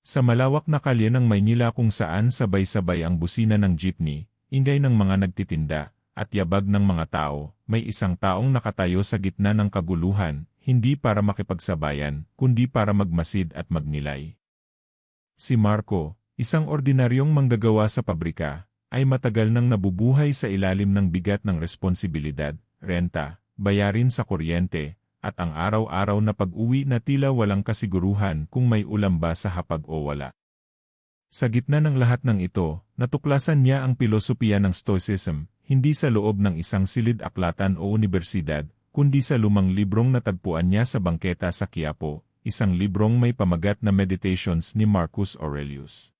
Sa malawak na kalye ng Maynila kung saan sabay-sabay ang busina ng jeepney, ingay ng mga nagtitinda, at yabag ng mga tao, may isang taong nakatayo sa gitna ng kaguluhan, hindi para makipagsabayan, kundi para magmasid at magnilay. Si Marco, isang ordinaryong manggagawa sa pabrika, ay matagal nang nabubuhay sa ilalim ng bigat ng responsibilidad, renta, bayarin sa kuryente, at ang araw-araw na pag-uwi na tila walang kasiguruhan kung may ulam ba sa hapag o wala. Sa gitna ng lahat ng ito, natuklasan niya ang pilosopiya ng Stoicism, hindi sa loob ng isang silid aklatan o universidad, kundi sa lumang librong natagpuan niya sa bangketa sa Quiapo, isang librong may pamagat na Meditations ni Marcus Aurelius.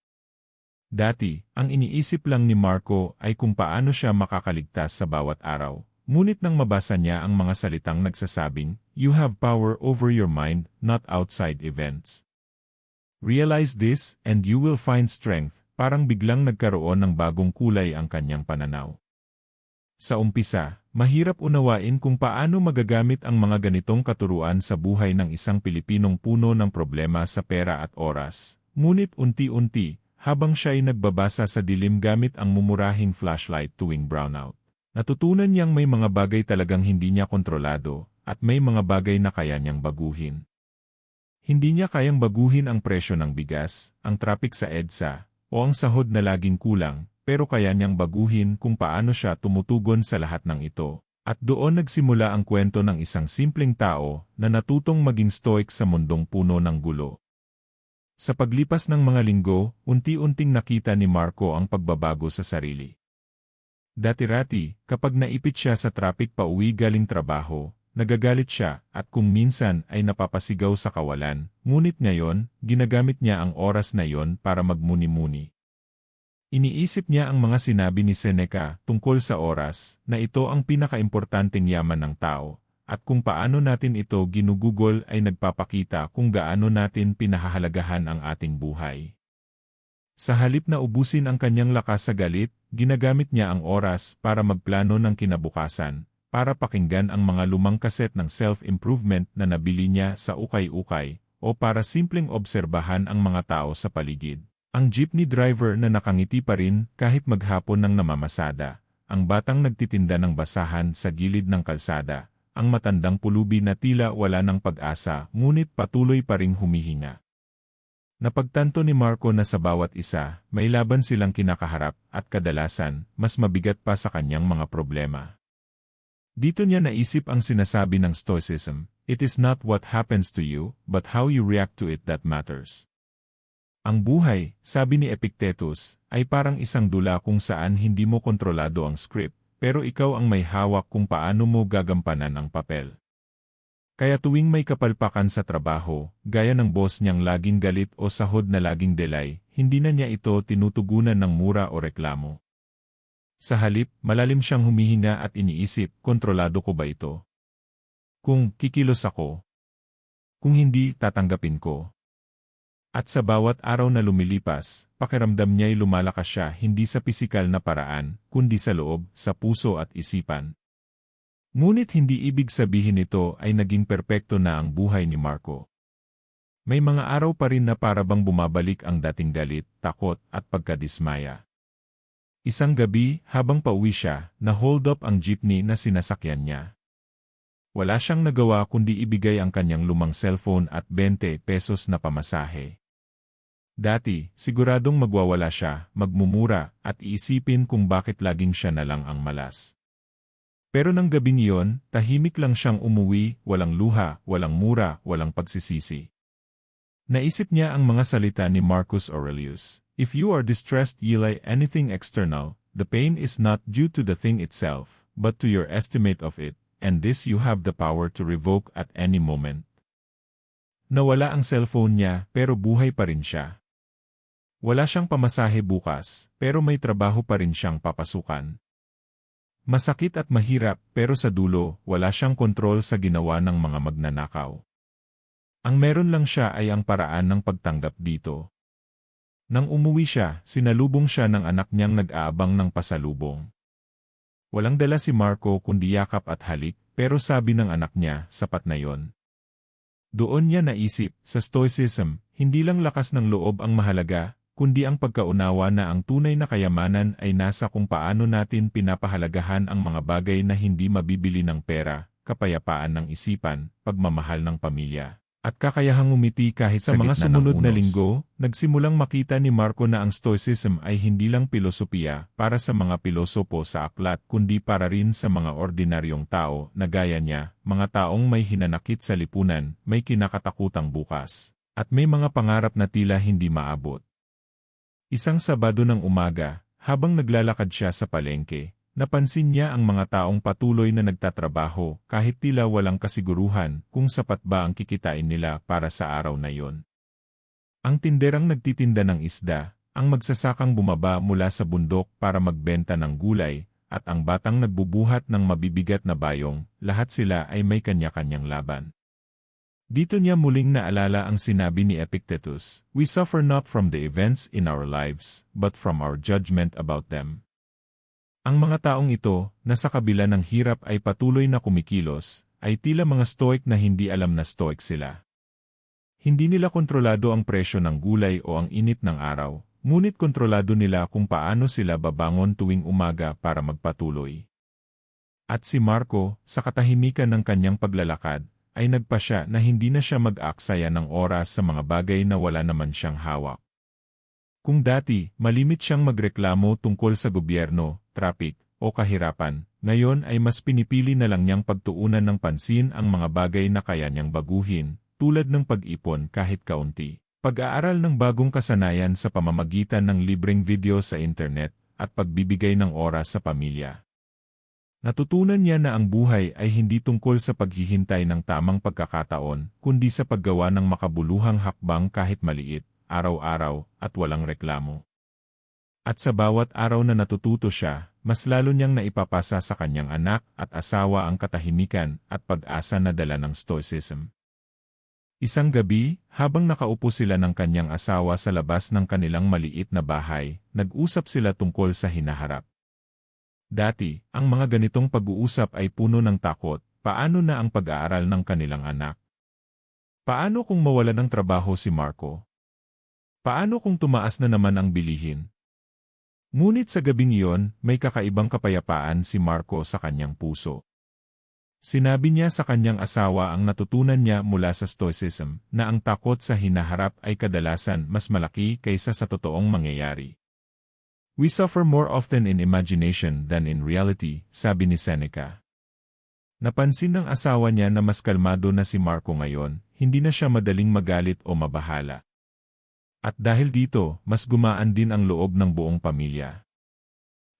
Dati, ang iniisip lang ni Marco ay kung paano siya makakaligtas sa bawat araw, Ngunit nang mabasa niya ang mga salitang nagsasabing, You have power over your mind, not outside events. Realize this, and you will find strength, parang biglang nagkaroon ng bagong kulay ang kanyang pananaw. Sa umpisa, mahirap unawain kung paano magagamit ang mga ganitong katuruan sa buhay ng isang Pilipinong puno ng problema sa pera at oras. Ngunit unti-unti, habang siya ay nagbabasa sa dilim gamit ang mumurahing flashlight tuwing brownout, Natutunan niyang may mga bagay talagang hindi niya kontrolado, at may mga bagay na kaya niyang baguhin. Hindi niya kayang baguhin ang presyo ng bigas, ang traffic sa EDSA, o ang sahod na laging kulang, pero kaya niyang baguhin kung paano siya tumutugon sa lahat ng ito. At doon nagsimula ang kwento ng isang simpleng tao na natutong maging stoic sa mundong puno ng gulo. Sa paglipas ng mga linggo, unti-unting nakita ni Marco ang pagbabago sa sarili. Dati-rati, kapag naipit siya sa traffic pa uwi galing trabaho, nagagalit siya at kung minsan ay napapasigaw sa kawalan, ngunit ngayon, ginagamit niya ang oras na yon para magmuni-muni. Iniisip niya ang mga sinabi ni Seneca tungkol sa oras na ito ang pinakaimportanteng yaman ng tao, at kung paano natin ito ginugugol ay nagpapakita kung gaano natin pinahahalagahan ang ating buhay. Sa halip na ubusin ang kanyang lakas sa galit, Ginagamit niya ang oras para magplano ng kinabukasan, para pakinggan ang mga lumang kaset ng self-improvement na nabili niya sa ukay-ukay, o para simpleng obserbahan ang mga tao sa paligid. Ang jeepney driver na nakangiti pa rin kahit maghapon ng namamasada, ang batang nagtitinda ng basahan sa gilid ng kalsada, ang matandang pulubi na tila wala ng pag-asa ngunit patuloy pa ring humihinga. Napagtanto ni Marco na sa bawat isa, may laban silang kinakaharap at kadalasan, mas mabigat pa sa kanyang mga problema. Dito niya naisip ang sinasabi ng Stoicism, It is not what happens to you, but how you react to it that matters. Ang buhay, sabi ni Epictetus, ay parang isang dula kung saan hindi mo kontrolado ang script, pero ikaw ang may hawak kung paano mo gagampanan ang papel. Kaya tuwing may kapalpakan sa trabaho, gaya ng boss niyang laging galit o sahod na laging delay, hindi na niya ito tinutugunan ng mura o reklamo. Sa halip, malalim siyang humihinga at iniisip, kontrolado ko ba ito? Kung kikilos ako. Kung hindi, tatanggapin ko. At sa bawat araw na lumilipas, pakiramdam niya'y lumalakas siya hindi sa pisikal na paraan, kundi sa loob, sa puso at isipan. Ngunit hindi ibig sabihin nito ay naging perpekto na ang buhay ni Marco. May mga araw pa rin na parabang bumabalik ang dating galit, takot at pagkadismaya. Isang gabi, habang pauwi siya, na-hold up ang jeepney na sinasakyan niya. Wala siyang nagawa kundi ibigay ang kanyang lumang cellphone at 20 pesos na pamasahe. Dati, siguradong magwawala siya, magmumura, at iisipin kung bakit laging siya na lang ang malas. Pero nang gabing iyon, tahimik lang siyang umuwi, walang luha, walang mura, walang pagsisisi. Naisip niya ang mga salita ni Marcus Aurelius. If you are distressed yelay anything external, the pain is not due to the thing itself, but to your estimate of it, and this you have the power to revoke at any moment. Nawala ang cellphone niya, pero buhay pa rin siya. Wala siyang pamasahe bukas, pero may trabaho pa rin siyang papasukan. Masakit at mahirap pero sa dulo, wala siyang kontrol sa ginawa ng mga magnanakaw. Ang meron lang siya ay ang paraan ng pagtanggap dito. Nang umuwi siya, sinalubong siya ng anak niyang nag-aabang ng pasalubong. Walang dala si Marco kundi yakap at halik, pero sabi ng anak niya, sapat na yon. Doon niya naisip, sa Stoicism, hindi lang lakas ng loob ang mahalaga, kundi ang pagkaunawa na ang tunay na kayamanan ay nasa kung paano natin pinapahalagahan ang mga bagay na hindi mabibili ng pera, kapayapaan ng isipan, pagmamahal ng pamilya. At kakayahang umiti kahit sa, Sa mga sumunod na linggo, nagsimulang makita ni Marco na ang Stoicism ay hindi lang pilosopiya para sa mga pilosopo sa aklat kundi para rin sa mga ordinaryong tao na gaya niya, mga taong may hinanakit sa lipunan, may kinakatakutang bukas, at may mga pangarap na tila hindi maabot. Isang Sabado ng umaga, habang naglalakad siya sa palengke, napansin niya ang mga taong patuloy na nagtatrabaho kahit tila walang kasiguruhan kung sapat ba ang kikitain nila para sa araw na iyon. Ang tinderang nagtitinda ng isda, ang magsasakang bumaba mula sa bundok para magbenta ng gulay, at ang batang nagbubuhat ng mabibigat na bayong, lahat sila ay may kanya-kanyang laban. Dito niya muling naalala ang sinabi ni Epictetus, We suffer not from the events in our lives, but from our judgment about them. Ang mga taong ito, na sa kabila ng hirap ay patuloy na kumikilos, ay tila mga stoic na hindi alam na stoic sila. Hindi nila kontrolado ang presyo ng gulay o ang init ng araw, ngunit kontrolado nila kung paano sila babangon tuwing umaga para magpatuloy. At si Marco, sa katahimikan ng kanyang paglalakad, ay nagpasya na hindi na siya mag-aksaya ng oras sa mga bagay na wala naman siyang hawak. Kung dati, malimit siyang magreklamo tungkol sa gobyerno, traffic, o kahirapan, ngayon ay mas pinipili na lang niyang pagtuunan ng pansin ang mga bagay na kaya niyang baguhin, tulad ng pag-ipon kahit kaunti. Pag-aaral ng bagong kasanayan sa pamamagitan ng libreng video sa internet, at pagbibigay ng oras sa pamilya. Natutunan niya na ang buhay ay hindi tungkol sa paghihintay ng tamang pagkakataon, kundi sa paggawa ng makabuluhang hakbang kahit maliit, araw-araw, at walang reklamo. At sa bawat araw na natututo siya, mas lalo niyang naipapasa sa kanyang anak at asawa ang katahimikan at pag-asa na dala ng Stoicism. Isang gabi, habang nakaupo sila ng kanyang asawa sa labas ng kanilang maliit na bahay, nag-usap sila tungkol sa hinaharap. Dati, ang mga ganitong pag-uusap ay puno ng takot, paano na ang pag-aaral ng kanilang anak? Paano kung mawala ng trabaho si Marco? Paano kung tumaas na naman ang bilihin? Ngunit sa gabing iyon, may kakaibang kapayapaan si Marco sa kanyang puso. Sinabi niya sa kanyang asawa ang natutunan niya mula sa Stoicism, na ang takot sa hinaharap ay kadalasan mas malaki kaysa sa totoong mangyayari. We suffer more often in imagination than in reality, sabi ni Seneca. Napansin ng asawa niya na mas kalmado na si Marco ngayon, hindi na siya madaling magalit o mabahala. At dahil dito, mas gumaan din ang loob ng buong pamilya.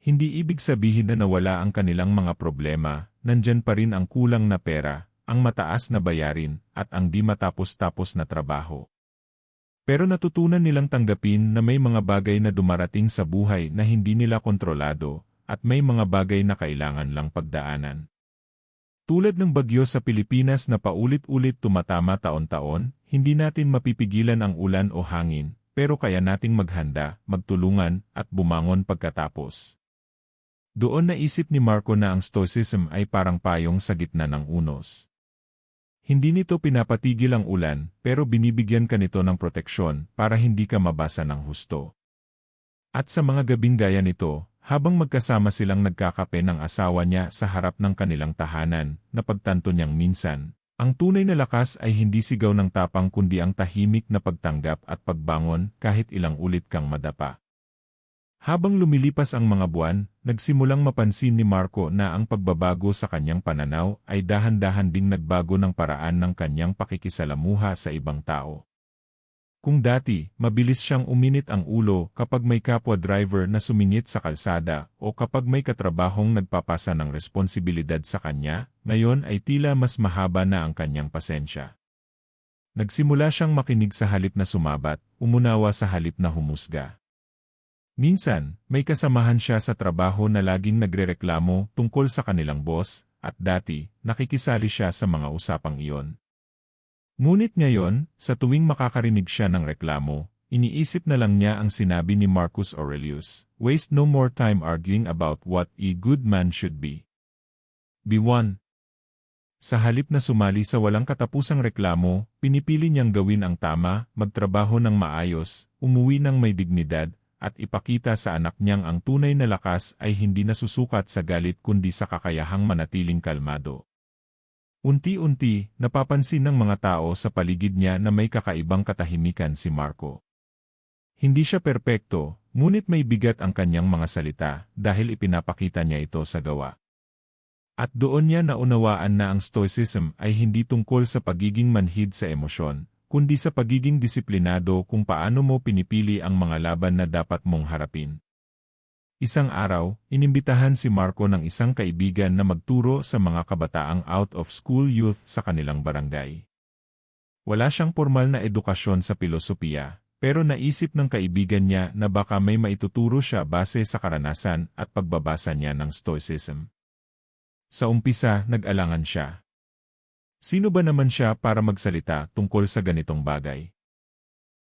Hindi ibig sabihin na nawala ang kanilang mga problema, nandyan pa rin ang kulang na pera, ang mataas na bayarin, at ang di matapos-tapos na trabaho. Pero natutunan nilang tanggapin na may mga bagay na dumarating sa buhay na hindi nila kontrolado, at may mga bagay na kailangan lang pagdaanan. Tulad ng bagyo sa Pilipinas na paulit-ulit tumatama taon-taon, hindi natin mapipigilan ang ulan o hangin, pero kaya nating maghanda, magtulungan, at bumangon pagkatapos. Doon naisip ni Marco na ang Stoicism ay parang payong sa gitna ng unos. Hindi nito pinapatigil ang ulan, pero binibigyan ka nito ng proteksyon para hindi ka mabasa ng husto. At sa mga gabing gaya nito, habang magkasama silang nagkakape ng asawa niya sa harap ng kanilang tahanan, napagtanto niyang minsan, ang tunay na lakas ay hindi sigaw ng tapang kundi ang tahimik na pagtanggap at pagbangon kahit ilang ulit kang madapa. Habang lumilipas ang mga buwan, nagsimulang mapansin ni Marco na ang pagbabago sa kanyang pananaw ay dahan-dahan ding nagbago ng paraan ng kanyang pakikisalamuha sa ibang tao. Kung dati, mabilis siyang uminit ang ulo kapag may kapwa driver na sumingit sa kalsada o kapag may katrabahong nagpapasa ng responsibilidad sa kanya, ngayon ay tila mas mahaba na ang kanyang pasensya. Nagsimula siyang makinig sa halip na sumabat, umunawa sa halip na humusga. Minsan, may kasamahan siya sa trabaho na laging nagrereklamo tungkol sa kanilang boss, at dati, nakikisali siya sa mga usapang iyon. Ngunit ngayon, sa tuwing makakarinig siya ng reklamo, iniisip na lang niya ang sinabi ni Marcus Aurelius, Waste no more time arguing about what a good man should be. Be one. Sa halip na sumali sa walang katapusang reklamo, pinipili niyang gawin ang tama, magtrabaho ng maayos, umuwi ng may dignidad, at ipakita sa anak niyang ang tunay na lakas ay hindi nasusukat sa galit kundi sa kakayahang manatiling kalmado. Unti-unti, napapansin ng mga tao sa paligid niya na may kakaibang katahimikan si Marco. Hindi siya perpekto, ngunit may bigat ang kanyang mga salita dahil ipinapakita niya ito sa gawa. At doon niya naunawaan na ang stoicism ay hindi tungkol sa pagiging manhid sa emosyon, kundi sa pagiging disiplinado kung paano mo pinipili ang mga laban na dapat mong harapin. Isang araw, inimbitahan si Marco ng isang kaibigan na magturo sa mga kabataang out-of-school youth sa kanilang barangay. Wala siyang formal na edukasyon sa pilosopiya, pero naisip ng kaibigan niya na baka may maituturo siya base sa karanasan at pagbabasa niya ng Stoicism. Sa umpisa, nag-alangan siya. Sino ba naman siya para magsalita tungkol sa ganitong bagay?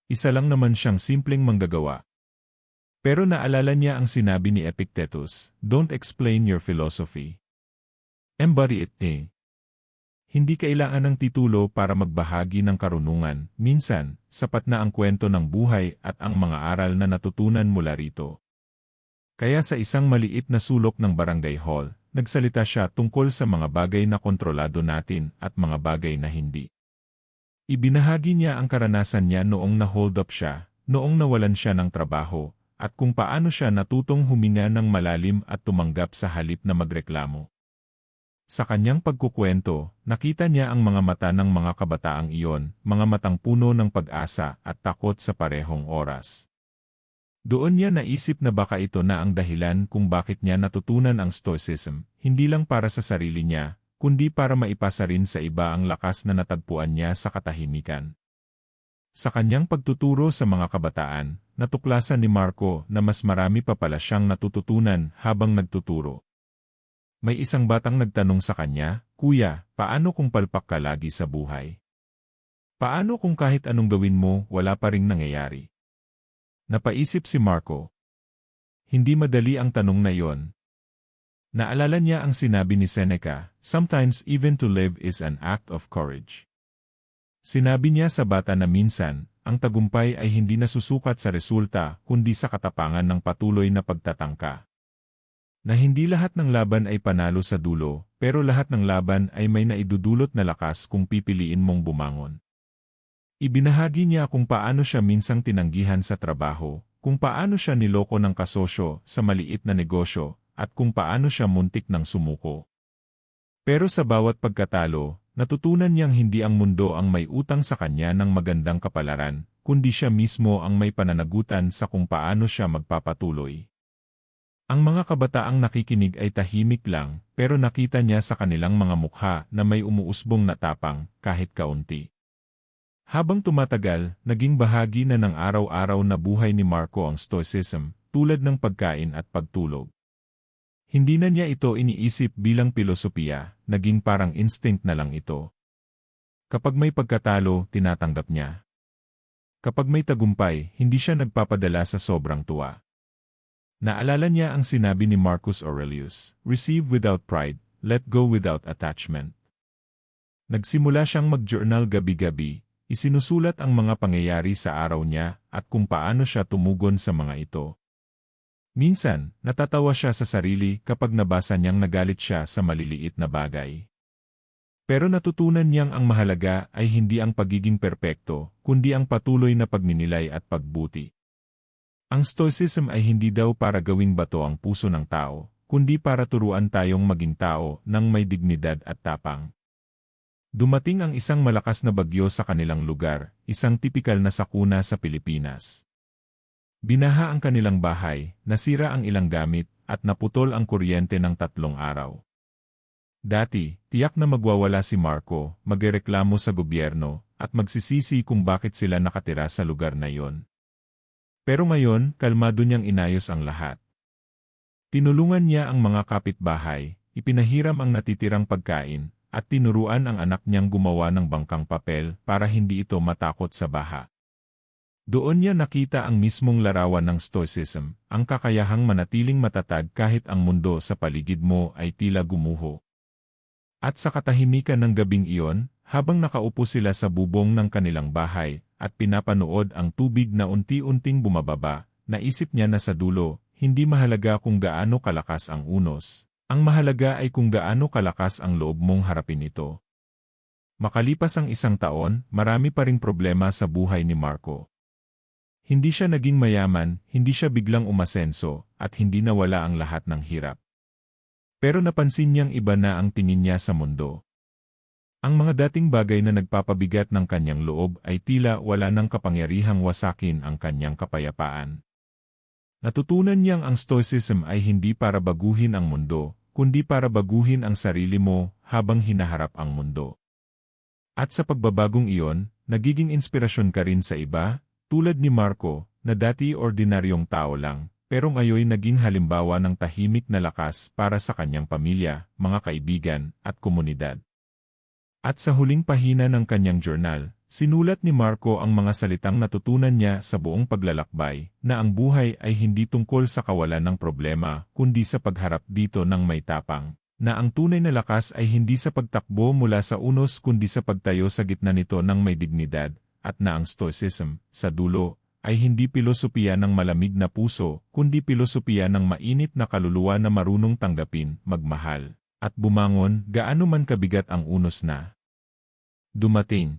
Isa lang naman siyang simpleng manggagawa, pero naalala niya ang sinabi ni Epictetus, Don't explain your philosophy. Embody it eh. Hindi kailangan ng titulo para magbahagi ng karunungan, minsan, sapat na ang kwento ng buhay at ang mga aral na natutunan mula rito. Kaya sa isang maliit na sulok ng barangay hall, nagsalita siya tungkol sa mga bagay na kontrolado natin at mga bagay na hindi. Ibinahagi niya ang karanasan niya noong na-hold up siya, noong nawalan siya ng trabaho, at kung paano siya natutong huminga ng malalim at tumanggap sa halip na magreklamo. Sa kanyang pagkukwento, nakita niya ang mga mata ng mga kabataang iyon, mga matang puno ng pag-asa at takot sa parehong oras. Doon niya naisip na baka ito na ang dahilan kung bakit niya natutunan ang Stoicism, hindi lang para sa sarili niya, kundi para maipasa rin sa iba ang lakas na natagpuan niya sa katahimikan. Sa kanyang pagtuturo sa mga kabataan, natuklasan ni Marco na mas marami pa pala siyang natututunan habang nagtuturo. May isang batang nagtanong sa kanya, Kuya, paano kung palpak ka lagi sa buhay? Paano kung kahit anong gawin mo, wala pa ring nangyayari? Napaisip si Marco. Hindi madali ang tanong na yon. Naalala niya ang sinabi ni Seneca, Sometimes even to live is an act of courage. Sinabi niya sa bata na minsan, ang tagumpay ay hindi nasusukat sa resulta kundi sa katapangan ng patuloy na pagtatangka. Na hindi lahat ng laban ay panalo sa dulo, pero lahat ng laban ay may naidudulot na lakas kung pipiliin mong bumangon. Ibinahagi niya kung paano siya minsang tinanggihan sa trabaho, kung paano siya niloko ng kasosyo sa maliit na negosyo, at kung paano siya muntik ng sumuko. Pero sa bawat pagkatalo, Natutunan niyang hindi ang mundo ang may utang sa kanya ng magandang kapalaran, kundi siya mismo ang may pananagutan sa kung paano siya magpapatuloy. Ang mga kabataang nakikinig ay tahimik lang, pero nakita niya sa kanilang mga mukha na may umuusbong na tapang, kahit kaunti. Habang tumatagal, naging bahagi na ng araw-araw na buhay ni Marco ang stoicism, tulad ng pagkain at pagtulog. Hindi na niya ito iniisip bilang pilosopiya, naging parang instinct na lang ito. Kapag may pagkatalo, tinatanggap niya. Kapag may tagumpay, hindi siya nagpapadala sa sobrang tuwa. Naalala niya ang sinabi ni Marcus Aurelius, Receive without pride, let go without attachment. Nagsimula siyang mag-journal gabi-gabi, isinusulat ang mga pangyayari sa araw niya at kung paano siya tumugon sa mga ito. Minsan, natatawa siya sa sarili kapag nabasa niyang nagalit siya sa maliliit na bagay. Pero natutunan niyang ang mahalaga ay hindi ang pagiging perpekto, kundi ang patuloy na pagninilay at pagbuti. Ang Stoicism ay hindi daw para gawing bato ang puso ng tao, kundi para turuan tayong maging tao ng may dignidad at tapang. Dumating ang isang malakas na bagyo sa kanilang lugar, isang tipikal na sakuna sa Pilipinas. Binaha ang kanilang bahay, nasira ang ilang gamit, at naputol ang kuryente ng tatlong araw. Dati, tiyak na magwawala si Marco, magreklamo sa gobyerno, at magsisisi kung bakit sila nakatira sa lugar na yon. Pero ngayon, kalmado niyang inayos ang lahat. Tinulungan niya ang mga kapitbahay, ipinahiram ang natitirang pagkain, at tinuruan ang anak niyang gumawa ng bangkang papel para hindi ito matakot sa baha. Doon niya nakita ang mismong larawan ng Stoicism, ang kakayahang manatiling matatag kahit ang mundo sa paligid mo ay tila gumuho. At sa katahimikan ng gabing iyon, habang nakaupo sila sa bubong ng kanilang bahay, at pinapanood ang tubig na unti-unting bumababa, naisip niya na sa dulo, hindi mahalaga kung gaano kalakas ang unos. Ang mahalaga ay kung gaano kalakas ang loob mong harapin ito. Makalipas ang isang taon, marami pa ring problema sa buhay ni Marco. Hindi siya naging mayaman, hindi siya biglang umasenso, at hindi nawala ang lahat ng hirap. Pero napansin niyang iba na ang tingin niya sa mundo. Ang mga dating bagay na nagpapabigat ng kanyang loob ay tila wala ng kapangyarihang wasakin ang kanyang kapayapaan. Natutunan niyang ang stoicism ay hindi para baguhin ang mundo, kundi para baguhin ang sarili mo habang hinaharap ang mundo. At sa pagbabagong iyon, nagiging inspirasyon ka rin sa iba, tulad ni Marco, na dati ordinaryong tao lang, pero ngayon naging halimbawa ng tahimik na lakas para sa kanyang pamilya, mga kaibigan, at komunidad. At sa huling pahina ng kanyang journal, sinulat ni Marco ang mga salitang natutunan niya sa buong paglalakbay, na ang buhay ay hindi tungkol sa kawalan ng problema, kundi sa pagharap dito ng may tapang na ang tunay na lakas ay hindi sa pagtakbo mula sa unos kundi sa pagtayo sa gitna nito ng may dignidad, at na ang stoicism, sa dulo, ay hindi pilosopiya ng malamig na puso, kundi pilosopiya ng mainit na kaluluwa na marunong tanggapin, magmahal, at bumangon gaano man kabigat ang unos na dumating.